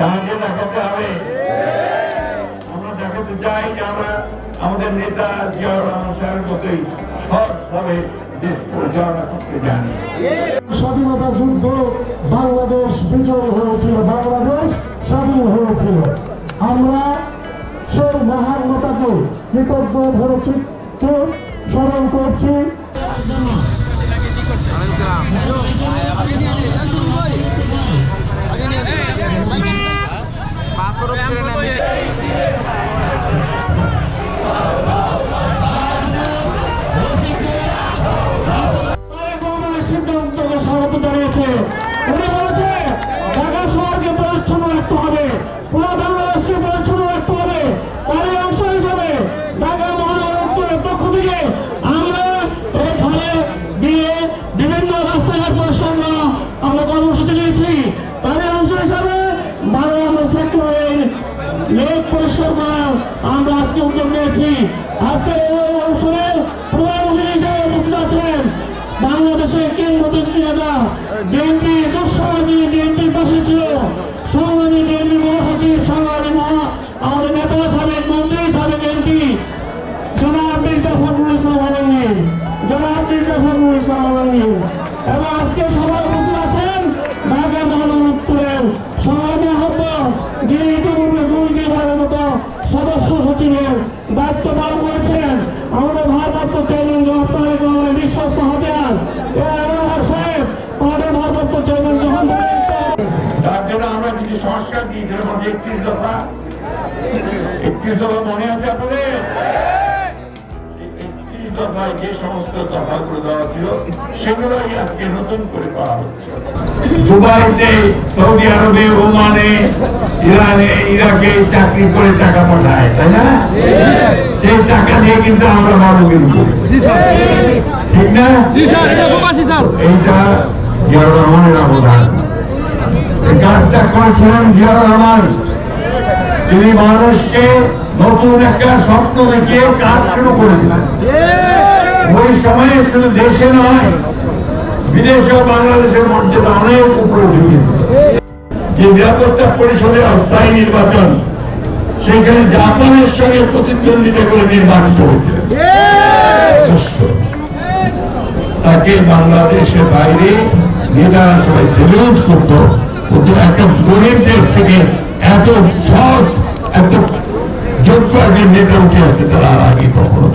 কাজে দেখাতে হবে। আমরা দেখাতে চাই যে আমরা আমাদের নেতা জিয়াউর রহমান সাহেবের মতোই সৎভাবে দেশ পরিচালনা করতে জানি স্বাধীনতা যুদ্ধ বাংলাদেশ বিজয় হয়েছিল, বাংলাদেশ স্বাধীন হয়েছিল। আমরা সেই মহান নেতাকে কৃতজ্ঞ ধরেছি। কে স্মরণ করছি তারেক রহমানের সিদ্ধান্তকে স্বাগত জানিয়েছে উনি বলেছে ঢাকা শহরকে পরিচ্ছন্ন রাখতে হবে পুরো বাংলাদেশকে পরিচ্ছন্ন রাখতে হবে তারই অংশ হিসাবে ঢাকা মহানগর উত্তরের পক্ষ থেকে আমরা এখানে দিয়ে বিভিন্ন রাস্তাঘাট পরিচ্ছন্ন আমরা কর্মসূচি নিয়েছি তারই অংশ হিসাবে বারো নম্বর সেক্টরের লেক পরিষ্কার করার আমরা আজকে উদ্যোগ নিয়েছি। আজকে এই অনুষ্ঠানে প্রধানমন্ত্রী হিসেবে উপস্থিত আছেন বাংলাদেশের কিংবদন্তি নেতা, বিএনপি দুঃসময় যিনি বিএনপির পাশে ছিল। সংগ্রামী বিএনপি মহাসচিব, সংগ্রামী মহা, আমাদের নেতা সাবেক মন্ত্রী, সাবেক এমপি, জনাব মির্জা ফখরুল ইসলাম আলমগীর জনাব মির্জা ফখরুল ইসলাম একত্রিশ দফা মনে আছে আপনাদের? একত্রিশ দফায় যে সমস্ত দফাগুলো দেওয়া ছিল সেগুলোই আজকে নতুন করে করা হচ্ছে। দুবাইতে সৌদি আরবে ওমানে ইরানে ইরাকে চাকরি করে টাকা পাঠায় তাই না? সেই টাকা দিয়ে কিন্তু আমরা ভালো কিন্তু ঠিক না? এইটা রহমানের অবদান। কাজটা করেছিলেন জিয়াউর রহমান। তিনি মানুষকে নতুন একটা স্বপ্ন দেখিয়ে কাজ শুরু করেছিলেন ওই সময়ে শুধু দেশে নয়, বিদেশেও বাংলাদেশের মর্যাদা অনেক উপরে উঠেছে। যে নিরাপত্তা পরিষদের অস্থায়ী নির্বাচন, সেখানে জাপানের সঙ্গে প্রতিদ্বন্দ্বিতা করে নির্বাচিত হয়েছিলেন। তাকে বাংলাদেশের বাইরে নেতারা সবাই সেলুট করত। একটা গরিব দেশ থেকে এত সৎ, এত যোগ্য নেতা উঠে আসতে আর আগে কখনো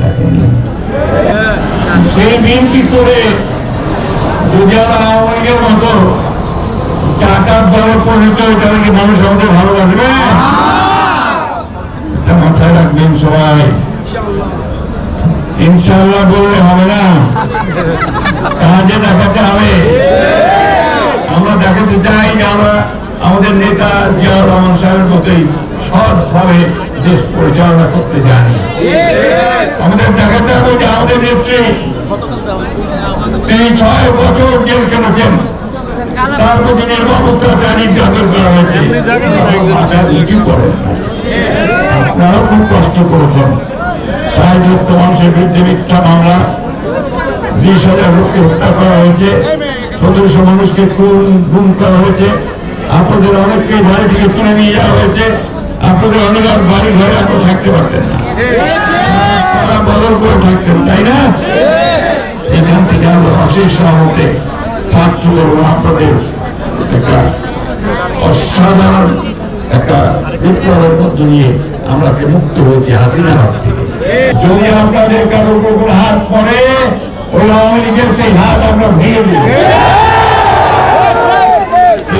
বললে হবে না। কাজে দেখাতে হবে। আমরা দেখাতে চাই যে আমরা আমাদের নেতা জিয়াউর রহমান সাহেবের মতোই সৎভাবে দেশ পরিচালনা করতে জানি। আমাদের দেখাতে হবে যে আমাদের নেত্রী তিনি ছয় বছর জেল কেটেছেন তার প্রতি নির্যাতন করা হয়েছে। খুব কষ্ট করেছেন। মানুষের বিরুদ্ধে মিথ্যা মামলা, বিশ হাজার লোককে হত্যা করা হয়েছে, সতেরোশো মানুষকে খুন গুম করা হয়েছে। আপনাদের অনেককে বাড়ি থেকে তুলে নিয়ে যাওয়া হয়েছে। আপনাদের অনেক আর বাড়ি ঘরে আপনারা থাকতে পারতেন না। বদল করে থাকতেন, তাই না? সেখান থেকে আমরা অশেষ সহমতে ছাত্র করব আপনাদের একটা অসাধারণ একটা বিপ্লবের মধ্য দিয়ে আমরা যে মুক্ত হয়েছি হাসিনার হাত থেকে। যদি আপনাদের কারোর উপর হাত পড়ে, ওই আওয়ামী লীগের সেই হাত আমরা ভেঙে দিই সেই হাত একদম ভেঙে দিলাম ধারের লড়াইয়ে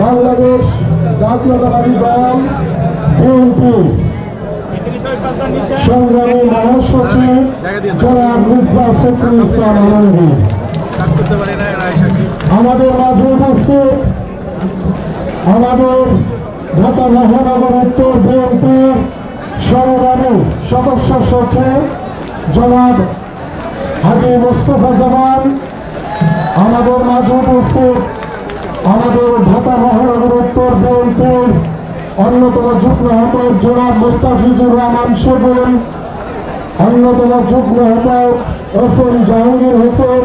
বাংলাদেশ জাতীয়তাবাদী দল সংগ্রামী মহাসচিব জনাব মির্জা ফখরুল ইসলাম আমাদের মাঝে উপস্থিত আমাদের ঢাকা মহানগর উত্তর বিএনপির সংগ্রামী সদস্য সচিব জনাব হাজি মোস্তফা জামান। আমাদের মাঝে উপস্থিত আমাদের ঢাকা মহানগর উত্তর বিএনপির অন্যতম যুগ্ম আহ্বায়ক জনাব মুস্তাফিজুর রহমান সেগুন অন্যতম যুগ্ম আহ্বায়ক এস এম জাহাঙ্গীর হোসেন,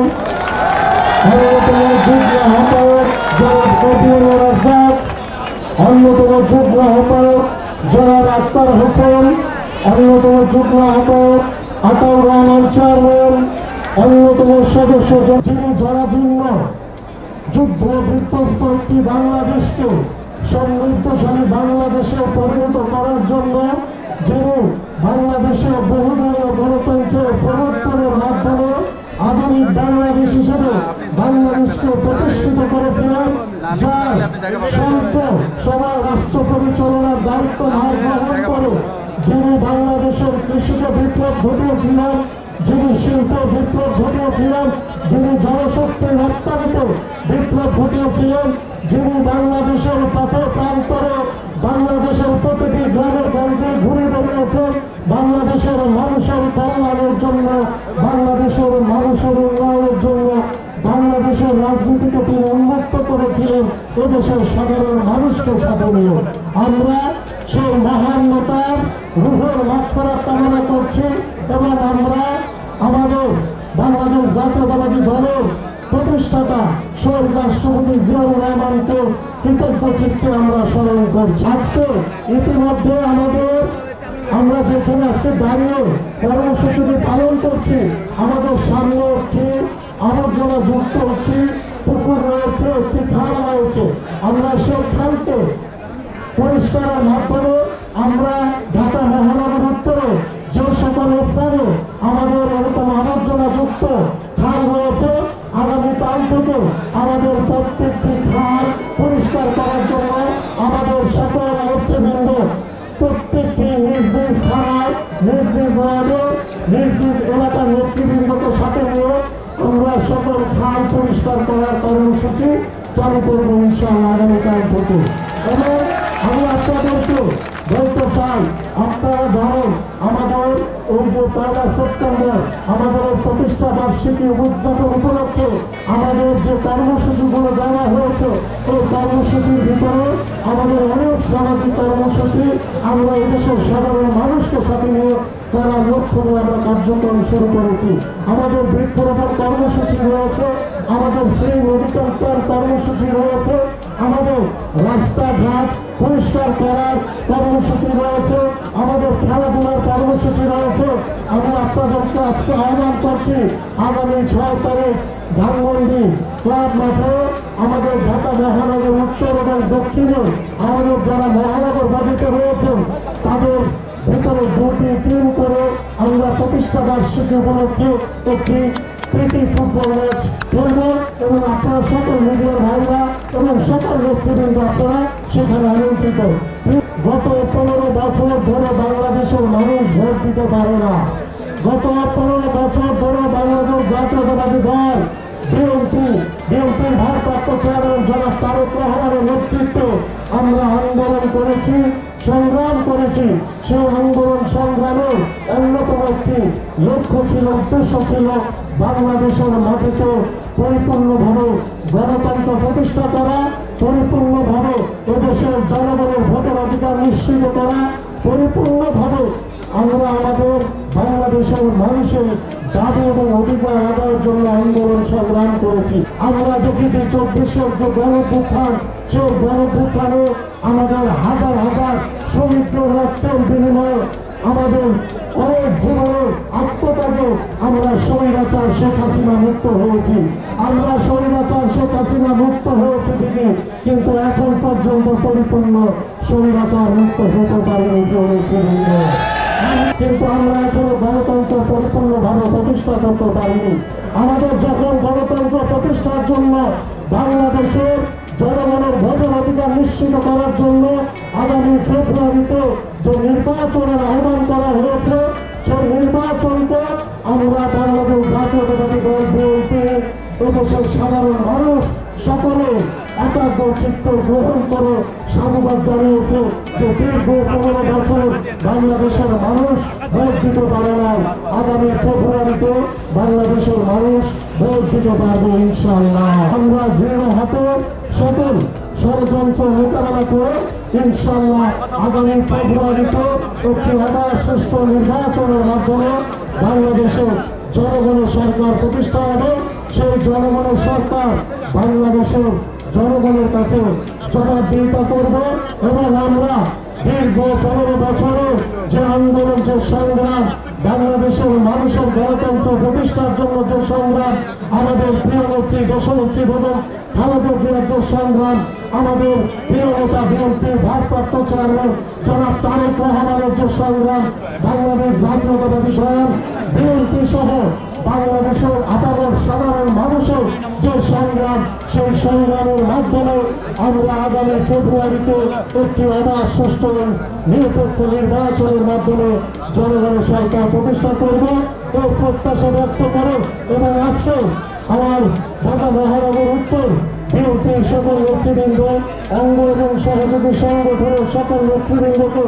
অন্যতম যুগ্ম আহ্বায়ক জনাব কবির রাজাক অন্যতম যুগ্ম আহ্বায়ক জনাব আক্তার হোসেন, অন্যতম যুগ্ম আহ্বায়ক আতাউর রহমান চেয়ারম্যান, অন্যতম সদস্য যিনি জরাজীর্ণ যুদ্ধ বিধ্বস্ত একটি বাংলাদেশকে সমৃদ্ধশালী বাংলাদেশে পরিণত করার জন্য যিনি বাংলাদেশে বহুদলীয় গণতন্ত্রের প্রবর্তনের মাধ্যমে আধুনিক বাংলাদেশ হিসেবে বাংলাদেশকে প্রতিষ্ঠিত করেছিলেন, যার স্বল্প সময় রাষ্ট্র পরিচালনার দায়িত্ব ভার গ্রহণ করে যিনি বাংলাদেশের কৃষিকে বিপ্লব ঘটিয়েছিলেন যিনি শিল্প বিপ্লব ঘটিয়েছিলেন, যিনি জনশক্তি রপ্তানিতে বিপ্লব ঘটিয়েছিলেন, যিনি বাংলাদেশের পথে প্রান্তরে বাংলাদেশের প্রতিটি গ্রামের গঞ্জে ঘুরে বেরিয়েছেন বাংলাদেশের মানুষের কল্যাণের জন্য, বাংলাদেশের মানুষের উন্নয়নের জন্য, বাংলাদেশের রাজনীতিকে তিনি উন্মুক্ত করেছিলেন এদেশের সাধারণ মানুষকে নিয়ে। আমরা সেই মহান নেতার রুহের মাঠফেরার কামনা করছি এবং আমরা আমাদের বাংলাদেশ জাতীয়তাবাদী দলের প্রতিষ্ঠাতা শহীদ রাষ্ট্রপতি জিয়াউর রহমানকে কৃতজ্ঞ চিত্তে আমরা স্মরণ করছি। আজকে ইতিমধ্যে আমাদের, আমরা যেখানে আজকে দাঁড়িয়ে কর্মসূচিটি পালন করছি, আমাদের সামনে একটি আবর্জনা যুক্ত একটি পুকুর রয়েছে, একটি খাল রয়েছে। আমরা সেই খালকে পরিষ্কারের মাধ্যমে আমরা ঢাকা মহানগর উত্তরে যে সকল স্থানে আমাদের ইনশাআল্লাহ আগামীকাল থেকে এবং আমি আপনাদেরকে বলতে চাই, আপনারা জানেন, আমাদের এই যে পয়লা সেপ্টেম্বর, আমাদের প্রতিষ্ঠা বার্ষিকী উদযাপন উপলক্ষে আমাদের যে কর্মসূচিগুলো দেওয়া হয়েছে, এই কর্মসূচির ভিতরে আমাদের অনেক সামাজিক কর্মসূচি আমরা এদেশের সাধারণ মানুষকে সাথে নিয়ে করার লক্ষ্য নিয়ে আমরা কার্যক্রম শুরু করেছি। আমাদের বৃক্ষরোপণ কর্মসূচি রয়েছে, আমাদের ফ্রি মেডিকেল ক্যাম্প কর্মসূচি রয়েছে আমাদের রাস্তাঘাট পরিষ্কার করার কর্মসূচি রয়েছে, আমাদের খেলাধুলার কর্মসূচি রয়েছে। আমি আপনাদেরকে আজকে আহ্বান করছি, আগামী ছয় তারিখ ধানমন্ডি ক্লাব মাঠে আমাদের ঢাকা মহানগর উত্তর এবং দক্ষিণে আমাদের যারা মহানগর মহানগরবাদীতে রয়েছেন, তাদের ভিতরে দুটি টিম করে আমরা প্রতিষ্ঠা বার্ষিকী উপলক্ষে একটি প্রীতি ফুটবল, ম্যাচ খেলব এবং আপনারা সকল মিডিয়ার ভাইরা এবং সকল নেতৃবৃন্দ আপনারা সেখানে আমন্ত্রিত। গত পনেরো বছর ধরে বাংলাদেশের মানুষ ভোট দিতে পারে না। গত পনেরো বছর ধরে বাংলাদেশ জাতীয়তাবাদী দল, বিএনপি, বিএনপির ভারপ্রাপ্ত চেয়ারম্যান জনাব তারেক রহমানের নেতৃত্বে আমরা আন্দোলন করেছি, সংগ্রাম করেছি। সেই আন্দোলন সংগ্রামের অন্যতম একটি লক্ষ্য ছিল, উদ্দেশ্য ছিল বাংলাদেশের মাটিতে পরিপূর্ণভাবে গণতন্ত্র প্রতিষ্ঠা করা, পরিপূর্ণভাবে এদেশের জনগণের ভোটের অধিকার নিশ্চিত করা, পরিপূর্ণভাবে আমরা আমাদের বাংলাদেশের মানুষের দাবি এবং অধিকার আদায়ের জন্য আন্দোলন সংগ্রাম করেছি। আমরা দেখেছি চব্বিশের যে গণভুত্থান সেই গণভুত্থানে আমাদের হাজার হাজার শ্রমিকদের রক্তের বিনিময়ে আমাদের অনেক জীবনের আত্মত্যাগে আমরা স্বৈরাচার শেখ হাসিনা মুক্ত হয়েছি। আমরা স্বৈরাচার শেখ হাসিনা মুক্ত হয়েছে ঠিকই, কিন্তু এখন পর্যন্ত পরিপূর্ণ স্বৈরাচার মুক্ত হতে পারেনি কিন্তু আমরা এখনও গণতন্ত্র পরিপূর্ণভাবে প্রতিষ্ঠা করতে পারিনি। আমাদের যখন গণতন্ত্র প্রতিষ্ঠার জন্য বাংলাদেশের জনগণের ভোটের অধিকার নিশ্চিত করার জন্য আগামী ফেব্রুয়ারিতে যে নির্বাচনের আহ্বান করা হয়েছে। সেই নির্বাচনকে আমরা বাংলাদেশ জাতীয়তাবাদী দল বলতে এদেশের সাধারণ মানুষ সকলে একাগ্র চিত্ত গ্রহণ করে সাধুবাদ জানিয়েছে বাংলাদেশের মানুষ ভোট দিতে আগামী ফেব্রুয়ারিতে বাংলাদেশের মানুষ ভোট সুষ্ঠু নির্বাচনের মাধ্যমে বাংলাদেশের জনগণের সরকার প্রতিষ্ঠা হবে। সেই জনগণের সরকার বাংলাদেশের জনগণের কাছে জবাবদিহিতা করবে এবং আমরা দীর্ঘ পনেরো বছরে যে আন্দোলন, যে সংগ্রাম, বাংলাদেশের মানুষের গণতন্ত্র প্রতিষ্ঠার জন্য যে সংগ্রাম, আমাদের প্রিয় নেত্রী, দেশনেত্রী বেগম খালেদা জিয়ার সংগ্রাম, আমাদের প্রিয় নেতা, বিএনপির ভারপ্রাপ্ত চেয়ারম্যান জনাব তারেক রহমানের যে সংগ্রাম, বাংলাদেশ জাতীয়তাবাদী দল, বিএনপি সহ বাংলাদেশের আপামর সাধারণ সংগ্রাম সেই সংগ্রামের মাধ্যমে আমরা আগামী ফেব্রুয়ারিতে একটি অবাধ সুষ্ঠু নিরপেক্ষ নির্বাচনের মাধ্যমে জনগণের সরকার প্রতিষ্ঠা করব এই প্রত্যাশা ব্যক্ত করেন এবং আজকে আমার ঢাকা মহানগর উত্তর বিএনপির সকল নেতৃবৃন্দ, অঙ্গ এবং সহযোগী সংগঠনের সকল নেতৃবৃন্দকে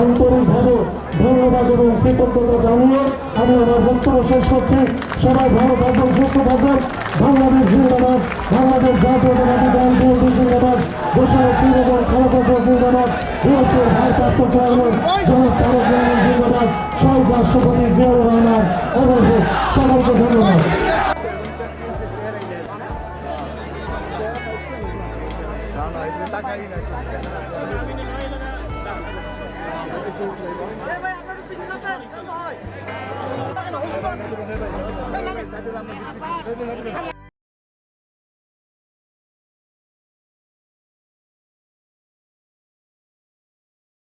আন্তরিকভাবে ধন্যবাদ এবং কৃতজ্ঞতা জানিয়ে আমি আমার বক্তব্য শেষ করছি। সবাই ভালো থাকবেন, সুস্থ থাকবেন। বাংলাদেশ জিন্দাবাদ, বাংলাদেশ জাতীয়তাবাদী দল বিএনপি জিন্দাবাদ, দেশের তিন এবং খেলাধুলা জিন্দাবাদ, বিএনপির ভারপ্রাপ্ত চেয়ারম্যান জনাব তারেক জিন্দাবাদ। শহীদ রাষ্ট্রপতি জিয়াউর রহমান অবশ্যই সকলকে ধন্যবাদ। হয়